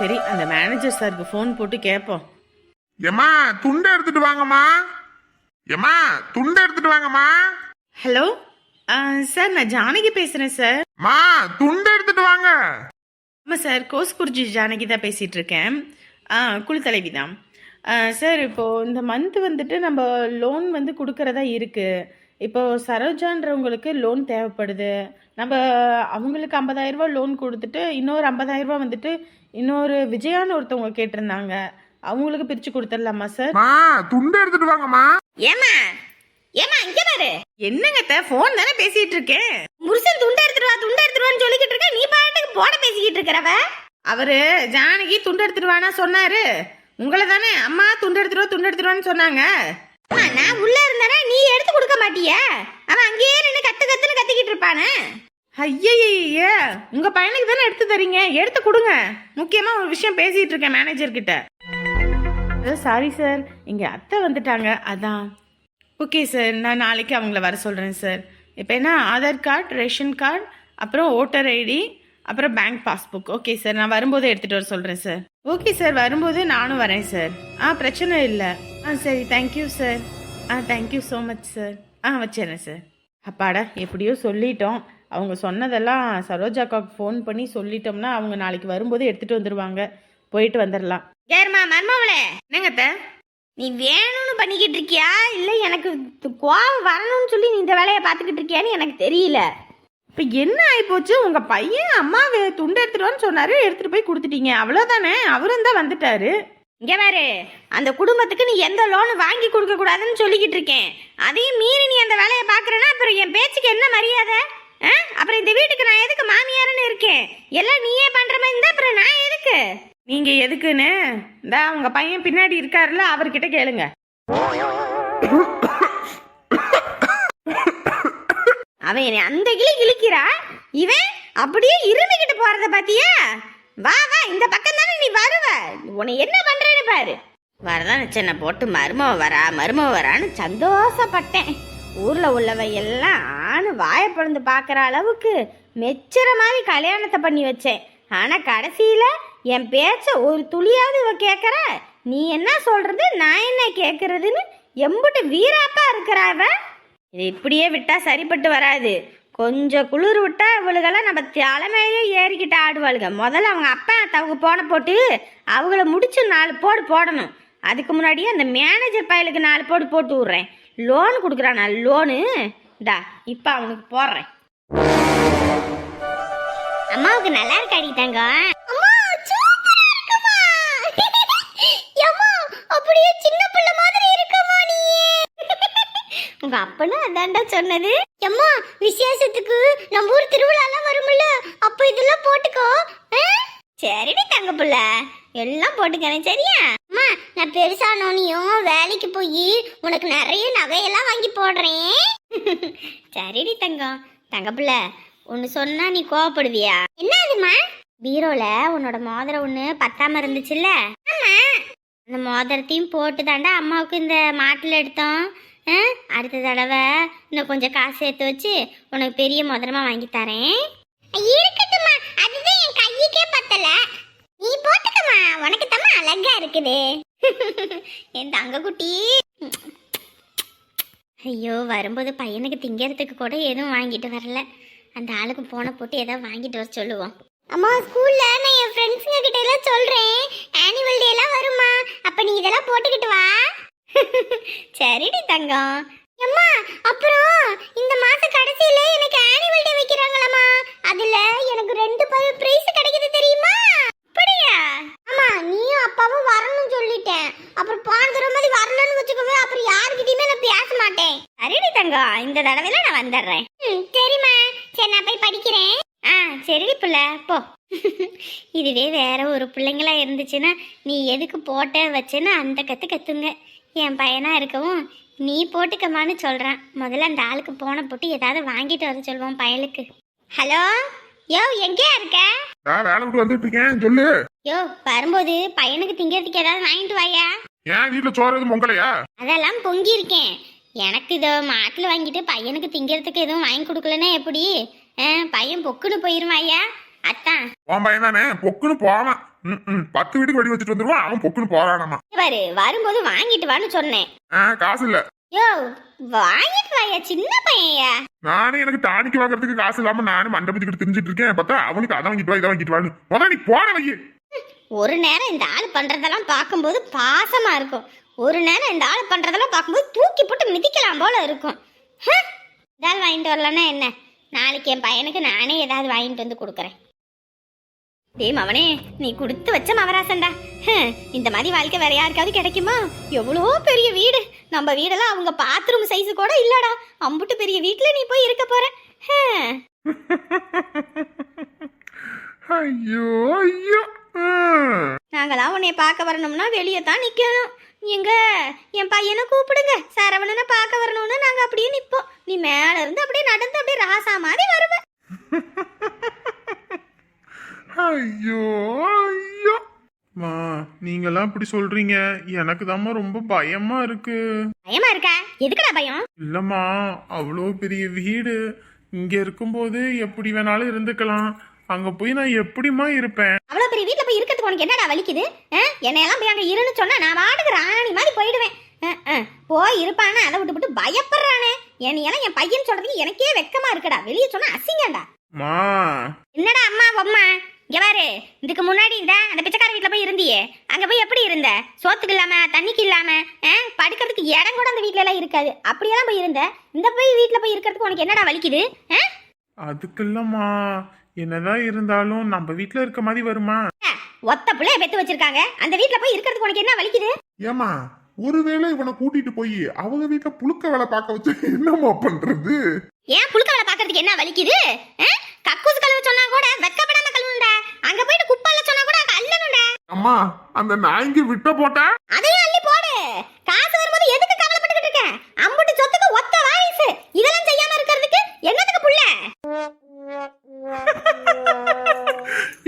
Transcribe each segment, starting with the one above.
சரி அந்த மேனேஜர் சாருக்கு ஃபோன் போட்டு கேட்போம் ஏம்மா துண்டை எடுத்துட்டு வாங்கம்மா. ஏம்மா துண்டை எடுத்துட்டு வாங்கம்மா. ஹலோ சார் நான் ஜானகி பேசுகிறேன் சார். மா துண்டை எடுத்துட்டு வாங்க. ஆமாம் சார் கோஸ்குர்ஜி ஜானகி தான் பேசிகிட்டு இருக்கேன். ஆ குழுத்தலைவி தான். சார் இப்போது இந்த மந்த் வந்துட்டு நம்ம லோன் வந்து கொடுக்கறதா இருக்குது இப்போது சரோஜான்றவங்களுக்கு லோன் தேவைப்படுது. நம்ம அவங்களுக்கு 50000 ரூபாய் லோன் கொடுத்துட்டு இன்னொரு 50000 ரூபாய் வந்துட்டு இன்னொரு விஜயான்னு ஒருத்தவங்க கேட்டிருந்தாங்க. அவங்களுக்கு பிரித்து கொடுத்துடலாமா சார் மா துண்டை எடுத்துட்டு வாங்கம்மா. ஏமா ஏமா இங்க பாரு. என்னங்க ஃபோன் தானே பேசிகிட்டு இருக்கேன். புருஷன் துண்டை எடுத்துட்டு வா துண்டை எடுத்துட்டு வான்னு சொல்லிக்கிட்டு இருக்க நீ பாட்டுக்கு போட பேசிக்கிட்டு இருக்கிறவ அவரு ஜானகி துண்டு எடுத்துட்டு வானா சொன்னாரு. உங்களை தானே அம்மா துண்டு எடுத்துட்டு வா, துண்டு எடுத்துட்டு வான்னு சொன்னாங்க. அம்மா, நான் உள்ள இருந்தானா நீ எடுத்து கொடுக்க மாட்டியா? அவன் அங்கேயே நின்று கத்து கத்துன்னு கத்திக்கிட்டு இருப்பானே? ஐயய்ய உங்க பையனுக்கு தானே எடுத்து தரீங்க? எடுத்து கொடுங்க. முக்கியமா ஒரு விஷயம் பேசிட்டு இருக்கேன் மேனேஜர் கிட்ட. சாரி சார் இங்க அத்தை வந்துட்டாங்க. அதான். ஓகே சார் நான் நாளைக்கு அவங்கள வர சொல்றேன் சார் இப்போ என்ன? ஆதார் கார்டு ரேஷன் கார்டு அப்புறம் ஓட்டர் ஐடி அப்புறம் பேங்க் பாஸ்புக் ஓகே சார் நான் வரும்போது எடுத்துட்டு வர சொல்றேன் சார் ஓகே சார் வரும்போது நானும் வரேன் சார் ஆ பிரச்சனை இல்லை. ஆ சரி. Thank you sir ah thank you so much sir ஆ வச்சிடுறேன் சார் அப்பாடா எப்படியோ சொல்லிட்டோம். அவங்க சொன்னதெல்லாம் சரோஜாக்காவுக்கு ஃபோன் பண்ணி சொல்லிட்டோம்னா அவங்க நாளைக்கு வரும்போது எடுத்துட்டு வந்துடுவாங்க போயிட்டு வந்துடலாம் ஏர்மா மர்மவளே. என்னங்கத்த? நீ வேணும்னு பண்ணிக்கிட்டு இருக்கியா? இல்ல எனக்கு து- கோவம் வரணும்னு சொல்லி நீ இந்த வேலையை பார்த்துக்கிட்டு இருக்கியான்னு எனக்கு தெரியல. இப்போ என்ன ஆயிப்போச்சு? உங்க பையன் அம்மா துண்டு எடுத்துட்டு வான்னு சொன்னாரு எடுத்துட்டு போய் கொடுத்துட்டீங்க. அவ்வளோதானே அவரும் தான் வந்துட்டாரு. இங்க பாரு அந்த குடும்பத்துக்கு நீ எந்த லோன் வாங்கி கொடுக்க கூடாதுன்னு சொல்லிக்கிட்டு இருக்கேன். அதையும் மீறி நீ அந்த வேலையை பாக்குறேன்னா அப்புறம் என் பேச்சுக்கு என்ன மரியாதை? அப்புறம் இந்த வீட்டுக்கு நான் எதுக்கு மாமியாருன்னு இருக்கேன்? எல்லாம் நீயே பண்ற மாதிரி இருந்தா அப்புறம் நான் எதுக்கு? நீங்க எதுக்குன்னு? இந்த உங்க பையன் பின்னாடி இருக்காருல்ல அவர்கிட்ட கேளுங்க. அவன் என்னை அந்த கிளி கிழிக்கிறா? இவன் அப்படியே இருமிக்கிட்டு போறத பாத்தியா? வா வா இந்த பக்கம் தானே நீ வருவ. உன்னை என்ன பண்றேன்னு பாரு. வரதான் சென்னை போட்டு மருமவ வரா மருமவ வரான்னு சந்தோஷப்பட்டேன். ஊரில் உள்ளவ எல்லாம் ஆணு வாயை பிறந்து பார்க்குற அளவுக்கு மெச்சுற மாதிரி கல்யாணத்தை பண்ணி வச்சேன். ஆனால் கடைசியில் என் பேச்ச ஒரு துளியாவது இவ கேட்குற நீ என்ன சொல்கிறது நான் என்ன கேட்குறதுன்னு எம்பிட்டு வீராப்பா இருக்கிறா இவ. இது இப்படியே விட்டால் சரிப்பட்டு வராது. கொஞ்சம் குளிர் விட்டா இவளுகெல்லாம் நம்ம தலைமையிலே ஏறிக்கிட்டு ஆடுவாளுங்க முதல்ல அவங்க அப்பா தவங்க போன போட்டு அவங்கள முடிச்சு நாலு போடு போடணும். அதுக்கு முன்னாடியே அந்த மேனேஜர் பயலுக்கு நாலு போடு போட்டு விட்றேன். லோன் கொடுக்குறான்? லோனு? டா இப்போ அவனுக்கு போடுறேன். அம்மாவுக்கு நல்லா இருக்காடி தங்க அப்படியே சின்ன பிள்ளை மாதிரி இருக்கமா நீ உங்க அப்பனும் அதான்டா சொன்னது. அம்மா விசேஷத்துக்கு நம்ம ஊர் திருவிழாலாம் வரும்ல அப்ப இதெல்லாம் போட்டுக்கோ? சரிடி தங்க புள்ள. எல்லாம் போட்டுக்கிறேன் சரியா? நான் பெருசானோனையும் வேலைக்கு போய் உனக்கு நிறைய நகையெல்லாம் வாங்கி போடுறேன். சரிடி தங்கம். தங்கப்புல ஒன்று ஒன்னு சொன்னா நீ கோவப்படுவியா? என்ன அதுமா பீரோல உன்னோட மோதிரம் ஒன்று பத்தாம இருந்துச்சுல்ல? ஆமா. அந்த மோதிரத்தையும் போட்டு தாண்டா அம்மாவுக்கு இந்த மாட்டில் எடுத்தோம். அடுத்த தடவை இன்னும் கொஞ்சம் காசு சேர்த்து வச்சு உனக்கு பெரிய மோதிரமா வாங்கி தரேன். இருக்கட்டுமா அதுதான் என் கையுக்கே பத்தலை நீ போட்டுக்கமா உனக்கு தம்மா அழகா இருக்குது. என் தங்க குட்டி ஐயோ வரும்போது பையனுக்கு திங்கிறதுக்கு கூட எதுவும் வாங்கிட்டு வரல. அந்த ஆளுக்கு போன போட்டு ஏதாவது வாங்கிட்டு வர சொல்லுவோம். அம்மா ஸ்கூல்ல நான் என் ஃப்ரெண்ட்ஸுங்க கிட்ட எல்லாம் சொல்றேன். ஆனுவல் டே எல்லாம் வருமா? அப்ப நீ இதெல்லாம் போட்டுக்கிட்டு வா. சரிடி தங்கம். அம்மா அப்புறம் இந்த மாச கடைசியில எனக்கு ஆனுவல் டே வைக்கிறாங்களாமா அதுல எனக்கு ரெண்டு பல் பிரைஸ் கிடைக்குது தெரியுமா? அப்படியா? ஆமா நீயும் அப்பாவும் வரணும்னு சொல்லிட்டேன். அப்புறம் போன தடவை மாதிரி வரலன்னு வச்சுக்கோவே அப்புறம் யாருக்கிட்டயுமே நான் பேச மாட்டேன். சரிடி தங்கம் இந்த தடவைல நான் வந்துடுறேன். சரிம்மா. சரி நான் போய் படிக்கிறேன். ஆ சரிடி புள்ள போ. இதுவே வேற ஒரு பிள்ளைங்களா இருந்துச்சுன்னா நீ எதுக்கு போட்ட வச்சேன்னு அந்த கத்து கத்துங்க. என் பையனா இருக்கவும் நீ போட்டுக்கமான்னு சொல்றான். முதல்ல அந்த ஆளுக்கு போன போட்டு ஏதாவது வாங்கிட்டு வர சொல்லுவோம் பயலுக்கு. ஹலோ? யோ எங்கேயா இருக்க? நான் வேலை விட்டு வந்துட்டு இருக்கேன். சொல்லு. யோ வரும்போது பையனுக்கு திங்கிறதுக்கு ஏதாவது வாங்கிட்டு வாயா? ஏன் வீட்டுல சோறு எதுவும் பொங்கலையா? அதெல்லாம் பொங்கி இருக்கேன் எனக்கு இதை மாட்டில் வாங்கிட்டு பையனுக்கு திங்கிறதுக்கு எதுவும் வாங்கி கொடுக்கலன்னா எப்படி? பையன் பொக்குன்னு போயிருவாயா அத்தான். உன் பையன் தானே? பொக்குன்னு போவான். பத்து வீட்டுக்கு வெடி வச்சுட்டு வந்துருவான். அவன் பொக்குன்னு போறானாமா. பாரு வரும்போது வாங்கிட்டு வான்னு சொன்னேன். காசு இல்ல. யோ வாங்கிட்டு வாயா சின்ன பையன்யா. நானே எனக்கு டானிக்கு வாங்குறதுக்கு காசு இல்லாம நானும் மண்டபத்துக்கிட்டு தெரிஞ்சிட்டு இருக்கேன். பார்த்தா அவனுக்கு அதை வாங்கிட்டு வா இதை வாங்கிட்டு வான்னு. முதல்ல நீ போன வையே. ஒரு நேரம் இந்த ஆள் பண்றதெல்லாம் பார்க்கும்போது பாசமா இருக்கும். ஒரு நேரம் இந்த ஆள் பண்றதெல்லாம் பார்க்கும்போது தூக்கி போட்டு மிதிக்கலாம் போல இருக்கும். ஏதாவது வாங்கிட்டு வரலன்னா என்ன? நாளைக்கு என் பையனுக்கு நானே ஏதாவது வாங்கிட்டு வந்து கொடுக்குறேன். டேய் மவனே நீ கொடுத்து வச்ச மவராசன்டா. இந்த மாதிரி வாழ்க்கை வேற யாருக்காவது கிடைக்குமா? எவ்வளோ பெரிய வீடு. நம்ம வீடெல்லாம் அவங்க பாத்ரூம் சைஸ் கூட இல்லடா. அம்புட்டு பெரிய வீட்டில் நீ போய் இருக்க போற. ஐயோ ஐயோ. நாங்களாம் உன்னை பார்க்க வரணும்னா வெளியே தான் நிற்கணும் எங்க? என் பையனை கூப்பிடுங்க. சரவணனை பார்க்க வரணும்னு நாங்கள் அப்படியே நிற்போம் நீ மேலே இருந்து அப்படியே நடந்து அப்படியே ராசா மாதிரி வருவ. ஐயோ ஐயோ. மா நீங்கெல்லாம் இப்படி சொல்றீங்க. எனக்கு தாம்மா ரொம்ப பயமா இருக்கு. பயமா இருக்கா? எதுக்குடா பயம்? இல்லம்மா அவ்வளோ பெரிய வீடு. இங்க இருக்கும்போது எப்படி வேணாலும் இருந்துக்கலாம். அங்க போய் நான் எப்படிம்மா இருப்பேன்? அவ்வளோ பெரிய வீட்டில் போய் இருக்கிறதுக்கு உனக்கு என்னடா வலிக்குது? என்னையெல்லாம் போய் அங்கே இருன்னு சொன்னா நான் வாட்டுக்கு ராணி மாதிரி போயிடுவேன். போய் இருப்பானே அதை விட்டு விட்டு பயப்படுறானே. என்னையெல்லாம் என் பையன் சொல்றதுக்கு எனக்கே வெக்கமா இருக்குடா. வெளியே சொன்னா அசிங்கம்டா. மா. என்னடா அம்மா அம்மா? பாரு இதுக்கு முன்னாடி இந்த அந்த பிச்சைக்கார வீட்ல போய் இருந்தியே. அங்க போய் எப்படி இருந்த? சோத்துக்கு இல்லாம தண்ணிக்கு இல்லாம ஆ, படுக்கிறதுக்கு இடம் கூட அந்த வீட்ல எல்லாம் இருக்காது. அப்படியெல்லாம் போய் இருந்த. இந்த போய் வீட்ல போய் இருக்கிறதுக்கு உனக்கு என்னடா வலிக்குது? அதுக்கு இல்லம்மா என்னதான் இருந்தாலும் நம்ம வீட்ல இருக்க மாதிரி வருமா? ஒத்த பிள்ளைய பெத்து வச்சிருக்காங்க. அந்த வீட்ல போய் இருக்கிறதுக்கு உனக்கு என்ன வலிக்குது? ஏமா ஒருவேளை இவனை கூட்டிட்டு போய் அவங்க வீட்டுல புழுக்க வேலை பார்க்க வச்சு என்னம்மா பண்றது? ஏன் புழுக்க வேலை பாக்குறதுக்கு என்ன வலிக்குது? கக்கூஸ் கழுவு சொன்னா கூட கழுவுண்டா அங்க போயிட்டு குப்பால சொன்னா கூட அங்க அள்ளணும்டா. அம்மா அந்த நாய்க்கு விட்ட போட்டா? அதையும் அள்ளி போடு. காசு வரும்போது எதுக்கு கவலைப்பட்டுக்கிட்டு இருக்க? அம்புட்டு சொத்துக்கு ஒத்த வாரிசு. இதெல்லாம் செய்யாம இருக்கிறதுக்கு என்னத்துக்கு புள்ள?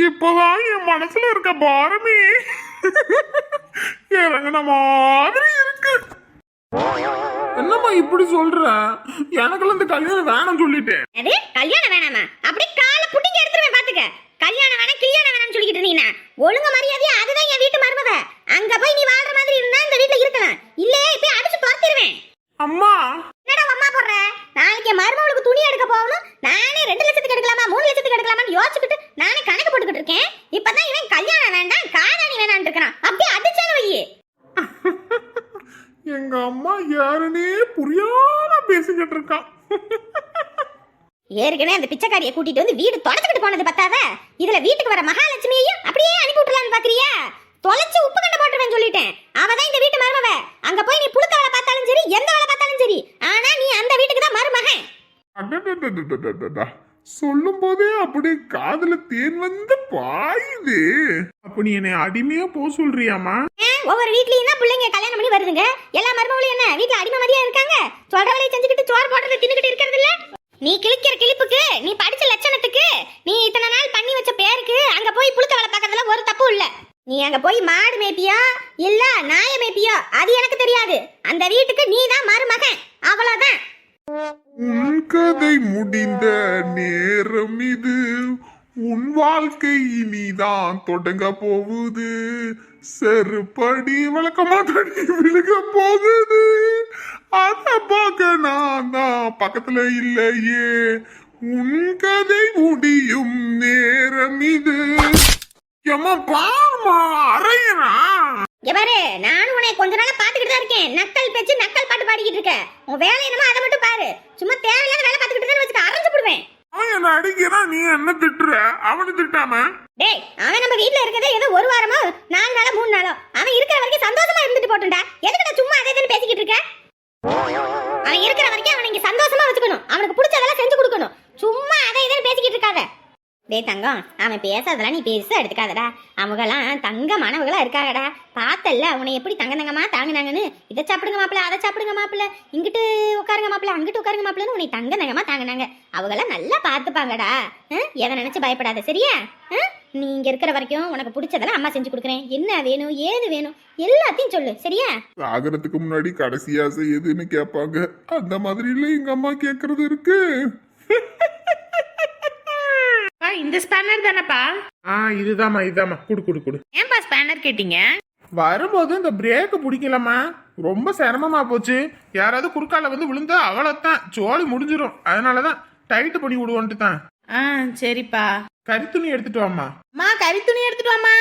இப்பதான் என் மனசுல இருக்க பாரமே. இறங்கின மாதிரி இருக்கு. என்னம்மா இப்படி சொல்ற? எனக்குள்ள இந்த கல்யாணம் வேணாம் சொல்லிட்டேன். கல்யாணம் வேணாமா? அப்படி காலை புட்டிங்க எடுத்துருவேன் பாத்துக்க. கல்யாணம் வேணாம் கல்யாணம் வேணாம்னு சொல்லிக்கிட்டு இருந்தீங்கன்னா ஒழுங்கு மரியாதையா அதுதான் என் வீட்டு மருமக. அங்க போய் நீ வாழ்ற மாதிரி இருந்தா இந்த வீட்ல இருக்கலாம். இல்லையே இப்ப அடிச்சு துரத்திடுவேன் அம்மா! என்னடா அம்மா போடுற? நாளைக்கு மருமகளுக்கு துணி எடுக்க போகணும். நானே ரெண்டு லட்சத்துக்கு எடுக்கலாமா மூணு லட்சத்துக்கு எடுக்கலாமான்னு யோசிச்சுக்கிட்டு நானே கணக்கு போட்டுக்கிட்டு இருக்கேன். இப்பதான் இவன் கல்யாணம் வேண்டாம் காதாணி வேணான்னு இருக்கிறான். அப்படியே அடிச்சானு வையே. எங்க அம்மா யாருன்னே புரியாம பேசிக்கிட்டு இருக்கான். ஏற்கனவே அந்த பிச்சைக்காரியை கூட்டிட்டு வந்து வீடு தொடச்சுக்கிட்டு போனது பத்தாத? இதுல வீட்டுக்கு வர மகாலட்சுமியையும் அப்படியே அனுப்பி விட்டுலான்னு பாக்குறியா? தொலைச்சு உப்பு கண்ட போட்டுருவேன் சொல்லிட்டேன். அவ தான் இந்த வீட்டு மருமவ. அங்க போய் நீ புழுக்க வேலை பார்த்தாலும் சரி எந்த வேலை பார்த்தாலும் சரி ஆனா நீ அந்த வீட்டுக்கு தான் மருமகன். சொல்லும் போதே அப்படி காதுல தேன் வந்து பாயுது அப்ப நீ என்னை அடிமையா போ சொல்றியாமா ஒவ்வொரு வீட்லயும் தான் பிள்ளைங்க கல்யாணம் பண்ணி வருதுங்க எல்லா மருமகளும் என்ன வீட்டுல அடிமை மாதிரியா இருக்காங்க சொல்ற வேலையை செஞ்சுக்கிட்டு சோறு போடுறது தின்னுக்கிட்டு இருக்கிறது இல்ல நீ கிழிக்கிற கிழிப்புக்கு நீ படிச்ச லட்சணத்துக்கு நீ இத்தனை நாள் பண்ணி வச்ச பேருக்கு அங்க போய் புழுக்க வேலை பார்க்கறதுல ஒரு தப்பு இல்ல. நீ அங்க போய் மாடு மேய்ப்பியோ இல்ல நாய மேய்ப்பியோ அது எனக்கு தெரியாது. அந்த வீட்டுக்கு நீ தான் மருமகன். அவ்வளவுதான். உன் கதை முடிந்த நேரம் இது. உன் வாழ்க்கை இனிதான் தொடங்க போகுது. செருப்படி விளக்கமா தடி விழுக போகுது. அத பார்க்க நான் தான் பக்கத்துல இல்லையே. உன் கதை முடியும் நேரம் இது. எம்மா பாருமா அறையிறான் இங்க பாரு நானும் உன்னை கொஞ்ச நாளா பாத்துக்கிட்டு தான் இருக்கேன். நக்கல் பேச்சு நக்கல் பாட்டு பாடிக்கிட்டு இருக்க. உன் வேலை என்னமோ அதை மட்டும் பாரு. சும்மா தேவையில்லாத வேலை பார்த்துக்கிட்டு தான் வச்சுக்க அரைஞ்சு போடுவேன். அவன் என்ன அடிக்கிறான்? நீ என்ன திட்டுற? அவனை திட்டாம? டேய் அவன் நம்ம வீட்ல இருக்கதே ஏதோ ஒரு வாரமோ நாலு நாளோ மூணு நாளோ. அவன் இருக்கிற வரைக்கும் சந்தோஷமா இருந்துட்டு போட்டுண்டா எதுக்குடா சும்மா அதே பேசிக்கிட்டு இருக்க? அவன் இருக்கிற வரைக்கும் அவனை இங்க சந்தோஷமா வச்சுக்கணும். அவனுக்கு பிடிச்சதெல்லாம் செஞ்சு கொடுக்கணும் சும்மா அதை இதுன்னு பேசிக்கிட்டு இருக்காத டேய் தங்கம் அவன் பேசாதெல்லாம் நீ பெருசாக எடுத்துக்காதடா. அவங்கெல்லாம் மாணவர்களாக இருக்காங்கடா. பார்த்தல்ல அவனை எப்படி தங்க தங்கமாக தாங்கினாங்கன்னு. இதை சாப்பிடுங்க மாப்பிள்ள அதை சாப்பிடுங்க மாப்பிள்ள. இங்கிட்டு உட்காருங்க மாப்பிள்ள அங்கிட்டு உட்காருங்க மாப்பிள்ளன்னு உன்னை தங்க தங்கமாக தாங்கினாங்க. அவங்கெல்லாம் நல்லா பார்த்துப்பாங்கடா. எதை நினச்சி பயப்படாத சரியா? நீ இங்கே இருக்கிற வரைக்கும் உனக்கு பிடிச்சதெல்லாம் அம்மா செஞ்சு கொடுக்குறேன். என்ன வேணும் ஏது வேணும் எல்லாத்தையும் சொல்லு சரியா? ஆகிறதுக்கு முன்னாடி கடைசி ஆசை எதுன்னு கேட்பாங்க. அந்த மாதிரி எங்க அம்மா கேட்கறது இருக்கு. இந்த ஸ்பேனர் தானேப்பா? ஆ இதுதாம்மா இதுதாம்மா. குடு குடு குடு. ஏன்பா ஸ்பேனர் கேட்டீங்க? வரும்போது இந்த பிரேக் பிடிக்கலம்மா. ரொம்ப சிரமமா போச்சு. யாராவது குறுக்கால வந்து விழுந்தா அவ்வளோதான் சோழி முடிஞ்சிரும். அதனாலதான் டைட்டு பண்ணி விடுவோன்ட்டு தான் ஆ சரிப்பா. கரித்துணி எடுத்துட்டு வாம்மா. அம்மா கறி துணி எடுத்துட்டு வாமா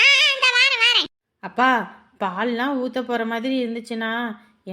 ஆ இந்த வாரேன் வாரேன். அப்பா பால்லாம் ஊத்த போற மாதிரி இருந்துச்சுன்னா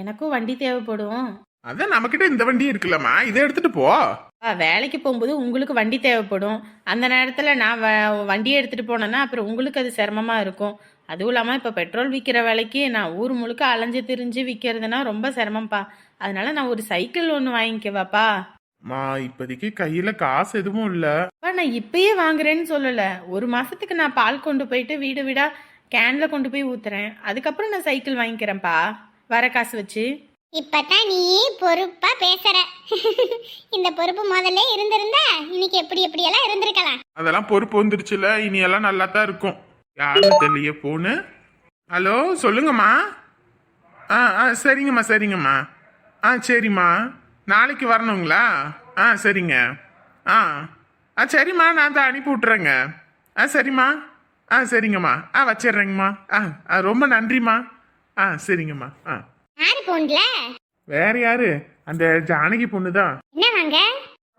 எனக்கும் வண்டி தேவைப்படும். அதான் நம்மக்கிட்ட இந்த வண்டி இருக்குல்லம்மா. இதை எடுத்துட்டு போ. அப்பா, வேலைக்கு போகும்போது உங்களுக்கு வண்டி தேவைப்படும். அந்த நேரத்தில் நான் வ- வண்டியை எடுத்துகிட்டு போனேன்னா அப்புறம் உங்களுக்கு அது சிரமமாக இருக்கும். அதுவும் இல்லாமல் இப்போ பெட்ரோல் விற்கிற வேலைக்கு நான் ஊர் முழுக்க அலைஞ்சு திரிஞ்சு விற்கிறதுனா ரொம்ப சிரமம்ப்பா. அதனால நான் ஒரு சைக்கிள் ஒன்று வாங்கிக்கவாப்பா. மா இப்போதைக்கு கையில காசு எதுவும் இல்ல. அப்பா நான் இப்பயே வாங்குறேன்னு சொல்லலை. ஒரு மாதத்துக்கு நான் பால் கொண்டு போயிட்டு வீடு வீடாக கேனில் கொண்டு போய் ஊற்றுறேன் அதுக்கப்புறம் நான் சைக்கிள் வாங்கிக்கிறேன்ப்பா. வர காசு வச்சு. இப்பதான் நீ பொறுப்பா பேசுற. இந்த பொறுப்பு முதல்ல இருந்திருந்தா இன்னைக்கு எப்படி எப்படி எல்லாம் இருந்திருக்கலாம்? அதெல்லாம் பொறுப்பு வந்துருச்சுல இனி எல்லாம் நல்லா தான் இருக்கும். யாருன்னு தெரியலையே போனு ஹலோ சொல்லுங்கம்மா. ஆ ஆ சரிங்கம்மா சரிங்கம்மா. ஆ சரிம்மா. நாளைக்கு வரணுங்களா? ஆ சரிங்க. ஆ ஆ சரிம்மா நான் தான் அனுப்பி விட்றேங்க ஆ சரிம்மா. ஆ சரிங்கம்மா. ஆ வச்சிட்றேங்கம்மா. ஆ ஆ ரொம்ப நன்றிம்மா. ஆ சரிங்கம்மா. ஆ. யாரு போன்ல வேற யாரு? அந்த ஜானகி பொண்ணு தான் என்ன வாங்க?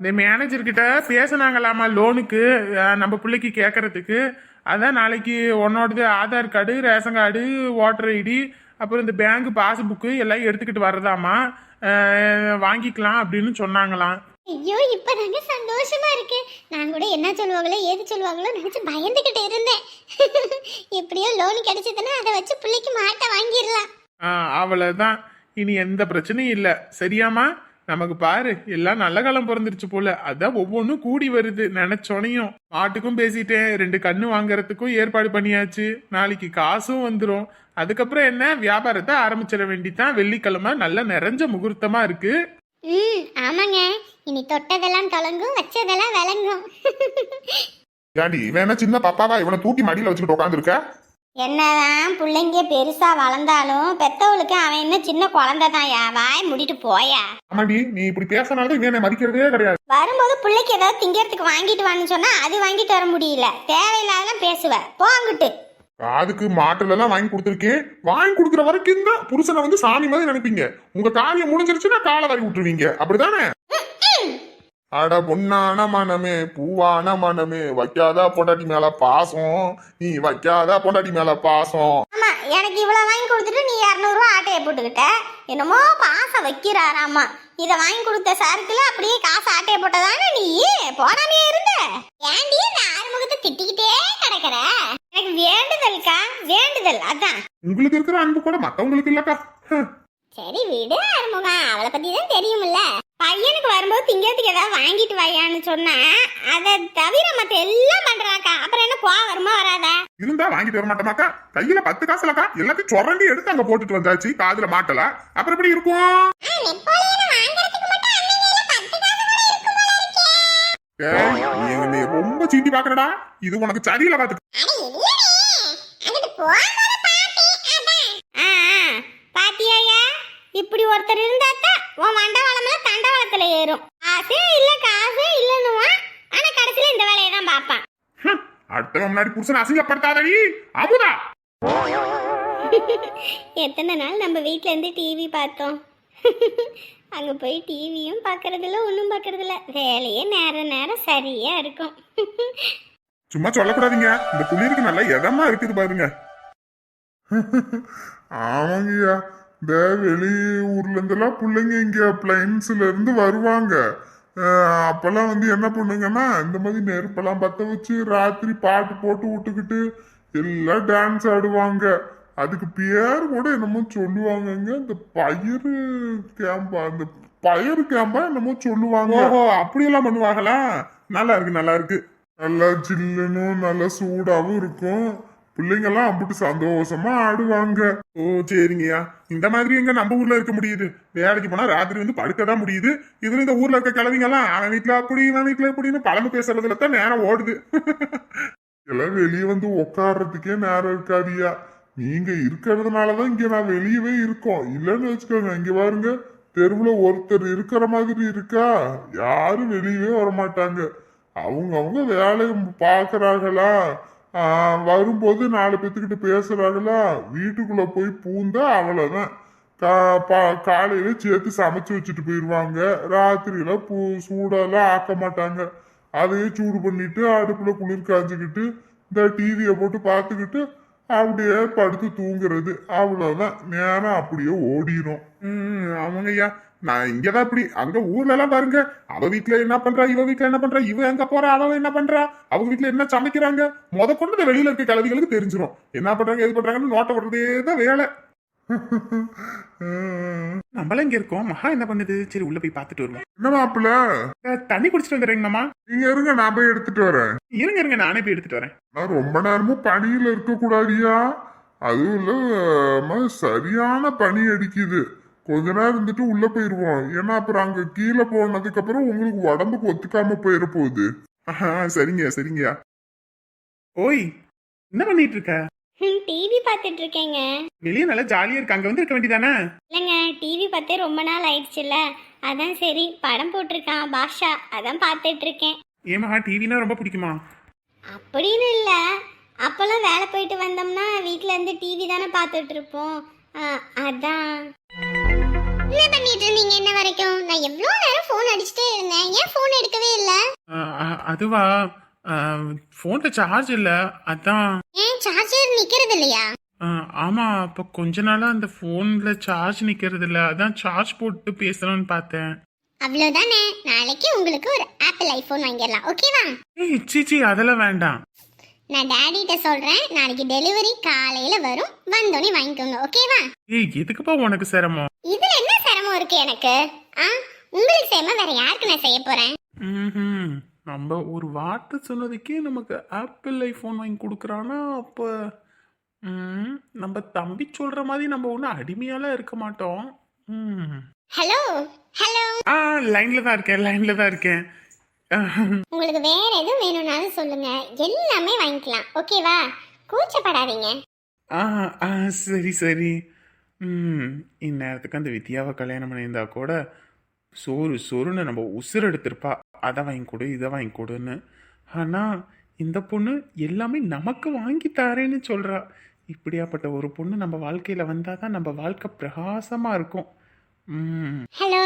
இந்த மேனேஜர் கிட்ட பேசினாங்களாமா லோனுக்கு அஹ், நம்ம பிள்ளைக்கு கேட்கறதுக்கு அதான் நாளைக்கு உன்னோடது Aadhaar card ration card voter ID அப்புறம் இந்த பேங்க் பாஸ்புக்கு எல்லாம் எடுத்துக்கிட்டு வர்றதாமா? அஹ், வாங்கிக்கலாம் அப்படின்னு சொன்னாங்களாம். ஐயோ இப்பதாங்க சந்தோஷமா இருக்கு. நான் கூட என்ன சொல்லுவாங்களோ ஏது சொல்லுவாங்களோ நினைச்சு பயந்துகிட்டு இருந்தேன். எப்படியோ லோன் கிடைச்சதுன்னா அதை வச்சு பிள்ளைக்கு மாட்ட வாங்கிடலாம். அஹ், அவ்வளவுதான் இனி எந்த பிரச்சனையும் இல்லை. சரியாமா நமக்கு பாரு எல்லாம் நல்ல காலம் பிறந்துருச்சு போல. அதான் ஒவ்வொன்றும் கூடி வருது நினைச்சோனையும். மாட்டுக்கும் பேசிட்டேன் ரெண்டு கண்ணு வாங்குறதுக்கும் ஏற்பாடு பண்ணியாச்சு. நாளைக்கு காசும் வந்துடும் அதுக்கப்புறம் என்ன? வியாபாரத்தை ஆரம்பிச்சிட வேண்டிதான் வெள்ளிக்கிழமை நல்ல நிறைஞ்ச முகூர்த்தமா இருக்கு. ம் ஆமாங்க. இனி தொட்டதெல்லாம் தொடங்கும் வச்சதெல்லாம் விளங்கும். ஏண்டி இவன் என்ன சின்ன பாப்பாவா? இவனை தூக்கி மடியில வச்சுக்கிட்டு உட்காந்துருக்க என்னதான் பிள்ளைங்க பெருசா வளர்ந்தாலும் பெத்தவளுக்கு அவன் என்ன சின்ன குழந்தை தான் வாய் முடிட்டு போயா. ஆமாடி நீ இப்படி பேசினால்தான் இவன் என்னை மதிக்கிறதே கிடையாது. வரும்போது பிள்ளைக்கு ஏதாவது திங்கிறதுக்கு வாங்கிட்டு வான்னு சொன்னா அது வாங்கிட்டு வர முடியல. தேவையில்லாதெல்லாம் பேசுவ. போங்கிட்டு காதுக்கு மாட்டுல எல்லாம் வாங்கி கொடுத்துருக்கேன் வாங்கி கொடுக்குற வரைக்கும் தான் புருஷனை வந்து சாமி மாதிரி நினைப்பீங்க. உங்க காரியம் முடிஞ்சிருச்சுன்னா காலை வாரி விட்டுருவீங்க. அப்படிதானே? அட பொன்னான மனமே பூவான மனமே வைக்காதா பொண்டாட்டி மேல பாசம். நீ வைக்காதா பொண்டாட்டி மேல பாசம். ஆமா எனக்கு இவ்வளவு வாங்கி கொடுத்துட்டு நீ இரநூறுவா ஆட்டையை போட்டுக்கிட்ட. என்னமோ பாசம் வைக்கிறாராமா. இதை வாங்கி கொடுத்த சாருக்குல அப்படியே காசு ஆட்டையை போட்டதானே நீ? போடாமே இருந்த. ஏன்டி இந்த ஆறுமுகத்தை திட்டிக்கிட்டே கிடக்குற? எனக்கு வேண்டுதல்க்கா வேண்டுதல் அதான். உங்களுக்கு இருக்கிற அன்பு கூட மத்தவங்களுக்கு இல்லக்கா. சரி விடு ஆறுமுகம். அவளை பத்தி தான் தெரியுமில்ல பையனுக்கு வரும்போது திங்கிறதுக்கு ஏதாவது வாங்கிட்டு வாயான்னு சொன்னா அதை தவிர மத்த எல்லாம் பண்றாக்கா. அப்புறம் என்ன கோவம் வருமா வராதா? இருந்தா வாங்கிட்டு வர மாட்டோமாக்கா? கையில பத்து காசுலக்கா எல்லாத்தையும் சொரண்டி எடுத்து அங்க போட்டுட்டு வந்தாச்சு காதுல மாட்டல. அப்புறம் எப்படி இருக்கும்? ரொம்ப சீண்டி பாக்குறடா. இது உனக்கு சரியில்லை பாத்துக்க. பாத்தியாயா? இப்படி ஒருத்தர் இருந்தாத்தான் உன் மண்டவாளம்லாம் தண்டவாளத்துல ஏறும். காசே இல்ல காசே இல்லன்னுவான் ஆனா கடைசியில இந்த வேலையை தான் பாப்பான் அடுத்தவன் முன்னாடி புருஷன் அசிங்கப்படுத்தாதடி. அமுதா! எத்தனை நாள் நம்ம வீட்ல இருந்து டிவி பார்த்தோம். அங்க போய் டிவியும் பார்க்கறதில்ல ஒன்றும் பார்க்கறதில்ல. வேலையே நேரம் நேரம் சரியா இருக்கும். சும்மா சொல்லக்கூடாதீங்க. இந்த குளிருக்கு நல்லா இதமா இருக்குது பாருங்க. ஆமாங்கய்யா. இந்த வெளி ஊர்ல இருந்தெல்லாம் பிள்ளைங்க இங்க பிளைன்ஸ்ல இருந்து வருவாங்க. அப்பெல்லாம் வந்து என்ன பண்ணுங்கன்னா இந்த மாதிரி நெருப்பெல்லாம் பத்த வச்சு ராத்திரி பாட்டு போட்டு விட்டுக்கிட்டு எல்லாம் டான்ஸ் ஆடுவாங்க. அதுக்கு பேர் கூட என்னமோ சொல்லுவாங்கங்க. இந்த பயிறு கேம்பா அந்த பயிறு கேம்பா என்னமோ சொல்லுவாங்க. ஓஹோ அப்படியெல்லாம் பண்ணுவாங்களா? நல்லா இருக்கு நல்லா இருக்கு. நல்லா ஜில்லுன்னு நல்லா சூடாவும் இருக்கும். பிள்ளைங்கெல்லாம் அம்புட்டு சந்தோஷமா ஆடுவாங்க. ஓ சரிங்கய்யா. இந்த மாதிரி எங்க நம்ம ஊர்ல இருக்க முடியுது? வேலைக்கு போனா ராத்திரி வந்து படுக்க தான் முடியுது. இதுல இந்த ஊர்ல இருக்க கிழவிங்கெல்லாம் அவன் வீட்டுல அப்படி இவன் வீட்டுல எப்படின்னு பழம்பு பேசுறதுல தான் நேரம் ஓடுது. எல்லாம் வெளியே வந்து உட்கார்றதுக்கே நேரம் இருக்காதியா. நீங்க இருக்கிறதுனாலதான் இங்க நான் வெளியவே இருக்கோம். இல்லைன்னு வச்சுக்கோங்க இங்க பாருங்க. தெருவுல ஒருத்தர் இருக்கிற மாதிரி இருக்கா? யாரும் வெளியவே வர மாட்டாங்க அவங்க அவங்க வேலையை பாக்குறாங்களா வரும்போது நாலு பேத்துக்கிட்ட பேசுறாங்களா வீட்டுக்குள்ள போய் பூந்தா அவ்வளோதான் கா பா காலையில சேர்த்து சமைச்சு வச்சுட்டு போயிடுவாங்க ராத்திரியில பூ சூடெல்லாம் ஆக்க மாட்டாங்க. அதையே சூடு பண்ணிட்டு அடுப்பில் குளிர் காய்ச்சிக்கிட்டு இந்த டிவியை போட்டு பார்த்துக்கிட்டு அப்படியே படுத்து தூங்குறது. அவ்வளோதான் நேரம் அப்படியே ஓடிரும். ம் ஏன் நான் இங்கதான் இப்படி அங்க ஊர்ல எல்லாம் பாருங்க. அவ வீட்ல என்ன பண்றா இவ வீட்ல என்ன பண்றா இவ எங்க போறா அவ என்ன பண்றா அவங்க வீட்ல என்ன சமைக்கிறாங்க? முத கொண்டு வெளியில இருக்க கிழவிகளுக்கு தெரிஞ்சிடும் என்ன பண்றாங்க எது பண்றாங்கன்னு நோட்ட விடுறதே தான் வேலை. நம்மள இங்க இருக்கோம். மகா என்ன பண்ணுது? சரி உள்ள போய் பார்த்துட்டு வருவோம். என்ன மாப்பிள்ள? அஹ், தண்ணி குடிச்சிட்டு வந்துடுறீங்கம்மா நீங்க இருங்க நான் போய் எடுத்துட்டு வரேன். இருங்க இருங்க நானே போய் எடுத்துட்டு வரேன். நான் ரொம்ப நேரமும் பனியில இருக்க கூடாதியா அதுவும் இல்ல சரியான பனி அடிக்குது. கொஞ்ச நேரம் இருந்துட்டு உள்ள போயிருவோம் ஏன்னா அப்புறம் அங்க கீழே போனதுக்கு அப்புறம் உங்களுக்கு உடம்புக்கு ஒத்துக்காம போயிட போகுது. ஆஹா, சரிங்க சரிங்கய்யா. ஓய் என்ன பண்ணிட்டு இருக்க? டிவி பார்த்துட்டு இருக்கேங்க. வெளியே நல்லா ஜாலியா இருக்கு. அங்க வந்து இருக்க வேண்டியதானே? இல்லைங்க டிவி பார்த்தே ரொம்ப நாள் ஆயிடுச்சுல்ல. அதான் சரி படம் போட்டிருக்கான் பாஷா. அதான் பார்த்துட்டு இருக்கேன். ஏமா டிவினா ரொம்ப பிடிக்குமா? அப்படின்னு இல்லை. அப்போல்லாம் வேலை போயிட்டு வந்தோம்னா வீட்டில் இருந்து டிவி தானே பார்த்துட்டு இருப்போம். அதான். என்ன பண்ணிட்டு இருந்தீங்க என்ன வரைக்கும் நான் எவ்வளோ நேரம் ஃபோன் அடிச்சுட்டே இருந்தேன். ஏன் ஃபோன் எடுக்கவே இல்லை? அதுவா? ஃபோன்ல சார்ஜ் இல்ல. அதான். ஏன் சார்ஜர் நிற்கிறது இல்லையா? ஆமா அப்ப கொஞ்ச நாளா அந்த போன்ல சார்ஜ் நிக்கிறது இல்ல. அதான் சார்ஜ் போட்டு பேசணும்னு பார்த்தேன். அவ்வளோதானே நாளைக்கு உங்களுக்கு ஒரு ஆப்பிள் ஐஃபோன் வாங்கிடலாம். ஓகேவா ஏய் சீச்சி அதெல்லாம் வேண்டாம். நான் டேடிகிட்ட சொல்கிறேன் நாளைக்கு டெலிவரி காலையில் வரும். வந்தோடனே வாங்கிக்கோங்க ஓகேவா? ஏய் எதுக்குப்பா உனக்கு சிரமம்? இதில் என்ன சிரமம் இருக்கு எனக்கு? ஆ உங்களுக்கு செய்யாம வேற யாருக்கு நான் செய்ய போகிறேன் ம்ஹும். நம்ம ஒரு வார்த்தை சொன்னதுக்கே நமக்கு ஆப்பிள் ஐஃபோன் வாங்கி கொடுக்குறானா அப்போ ம், நம்ம தம்பி சொல்ற மாதிரி நம்ம ஒன்றும் அடிமையாலாம் இருக்க மாட்டோம். ம். ஹலோ ஹலோ ஆ லைன்ல தான் இருக்கேன் லைன்ல தான் இருக்கேன். உங்களுக்கு வேற எதுவும் வேணும்னாலும் சொல்லுங்க. எல்லாமே வாங்கிக்கலாம். ஓகேவா? கூச்சப்படாதீங்க. ஆ ஆ சரி சரி. ம் இந்நேரத்துக்கு அந்த வித்யாவை கல்யாணம் பண்ணியிருந்தா கூட சோறு சோறுன்னு நம்ம உசுர் எடுத்திருப்பா. அதை வாங்கி கொடு இதை வாங்கி கொடுன்னு. ஆனால் இந்த பொண்ணு எல்லாமே நமக்கு வாங்கி தரேன்னு சொல்கிறா இப்படியாப்பட்ட ஒரு பொண்ணு நம்ம வாழ்க்கையில் வந்தால் தான் நம்ம வாழ்க்கை பிரகாசமாக இருக்கும். ம். ஹலோ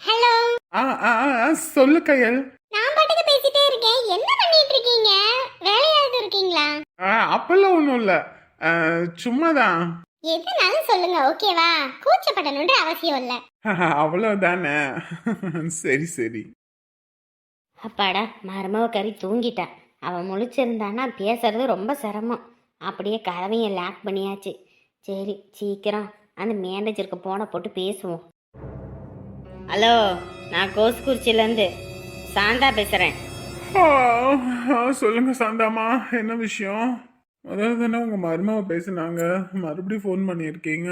ஹலோ ஆ ஆ ஆ, ஆ சொல்லு கையல். நான் பாட்டுக்கு பேசிட்டே இருக்கேன். என்ன பண்ணிட்டு இருக்கீங்க? வேலையாவது இருக்கீங்களா? ஆ அப்பெல்லாம் ஒன்றும் இல்லை. சும்மா தான் எதுனாலும் சொல்லுங்க ஓகேவா? கூச்சப்படணுன்ற அவசியம் இல்லை. அவ்வளோதானே சரி சரி. அப்பாடா மருமவ கறி தூங்கிட்டா. அவன் முழிச்சிருந்தானா பேசுறது ரொம்ப சிரமம். அப்படியே கதவையும் லாக் பண்ணியாச்சு. சரி சீக்கிரம் அந்த மேனேஜருக்கு போனை போட்டு பேசுவோம். ஹலோ நான் கோஸ்குறிச்சிலேருந்து சாந்தா பேசுகிறேன் சொல்லுங்க சாந்தாமா என்ன விஷயம்? அதாவது தானே உங்க மருமாவை பேசுனாங்க மறுபடியும் ஃபோன் பண்ணியிருக்கீங்க?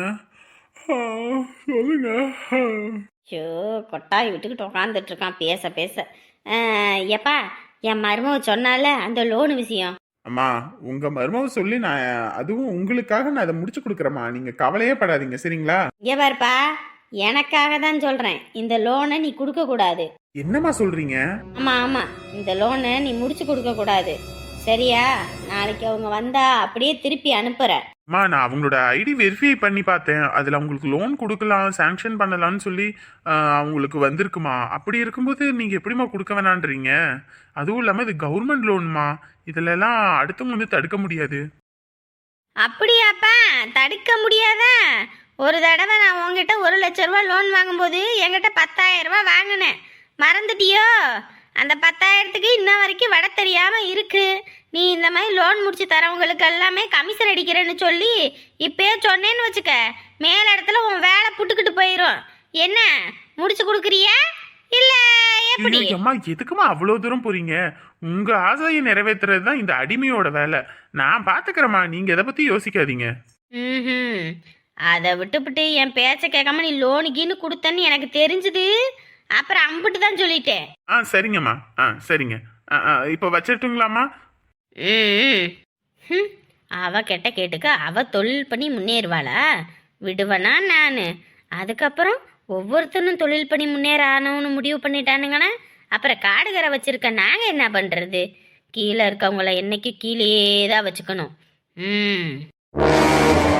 சொல்லுங்க. ஷோ கொட்டாய் விட்டுக்கிட்டு உக்காந்துட்டு இருக்கான் பேச பேச. எப்பா என் மருமவ சொன்னால அந்த லோனு விஷயம்? அம்மா உங்க மருமாவை சொல்லி நான் அதுவும் உங்களுக்காக நான் அதை முடிச்சு கொடுக்குறேம்மா. நீங்க கவலையே படாதீங்க சரிங்களா? இங்கே பாருப்பா எனக்காக தான் சொல்கிறேன் இந்த லோனை நீ கொடுக்கக்கூடாது என்னம்மா சொல்றீங்க? ஆமாம் ஆமாம் இந்த லோனை நீ முடிச்சு கொடுக்கக்கூடாது சரியா? நாளைக்கு அவங்க வந்தா அப்படியே திருப்பி அனுப்புகிறேன் அம்மா நான் அவங்களோட ஐடி வெரிஃபை பண்ணி பார்த்தேன். அதில் அவங்களுக்கு லோன் கொடுக்கலாம் சாங்ஷன் பண்ணலாம்னு சொல்லி ஆஹ், அவங்களுக்கு வந்திருக்குமா? அப்படி இருக்கும்போது நீங்கள் எப்படிம்மா கொடுக்க வேணான்றீங்க? அதுவும் இல்லாமல் இது கவர்மெண்ட் லோன்மா இதிலெல்லாம் அடுத்தவங்க வந்து தடுக்க முடியாது. அப்படியாப்பா? தடுக்க முடியாதா? ஒரு தடவை நான் உங்ககிட்ட ஒரு லட்ச ரூபா லோன் வாங்கும்போது என்கிட்ட பத்தாயிரம் ரூபா வாங்கினேன். மறந்துட்டியோ? அந்த பத்தாயிரத்துக்கு இன்ன வரைக்கும் வட தெரியாம இருக்கு. நீ இந்த மாதிரி லோன் முடிச்சு தரவங்களுக்கு எல்லாமே கமிஷன் அடிக்கிறேன்னு சொல்லி இப்பயே சொன்னேன்னு வச்சுக்க. மேல இடத்துல உன் வேலை புட்டுக்கிட்டு போயிடும் என்ன? முடிச்சு கொடுக்குறியா? இல்ல எப்படி? அம்மா எதுக்குமா அவ்வளோ தூரம் போறீங்க? உங்க ஆசையை நிறைவேற்றுறது தான் இந்த அடிமையோட வேலை. நான் பார்த்துக்கிறேம்மா நீங்க எதை பத்தி யோசிக்காதீங்க. அதை விட்டுவிட்டு என் பேச்சை கேட்காம நீ லோனுக்குன்னு கொடுத்தன்னு எனக்கு தெரிஞ்சுது. அப்புறம் அம்பிட்டு தான் சொல்லிட்டேன். ஆ சரிங்கம்மா. ஆ சரிங்க. ஆ, ஆ, இப்போ வச்சிட்டுங்களாம்மா ம் ம். அவ கெட்ட கேட்டுக்க அவ தொழில் பண்ணி முன்னேறுவாளா? விடுவனா நான். அதுக்கப்புறம் ஒவ்வொருத்தனும் தொழில் பண்ணி முன்னேற ஆனவனு முடிவு பண்ணிட்டானுங்கன்னா அப்புறம் காடுகரை வச்சிருக்க நாங்கள் என்ன பண்ணுறது கீழே இருக்கவங்கள என்னைக்கு கீழே தான் வச்சுக்கணும். ம்.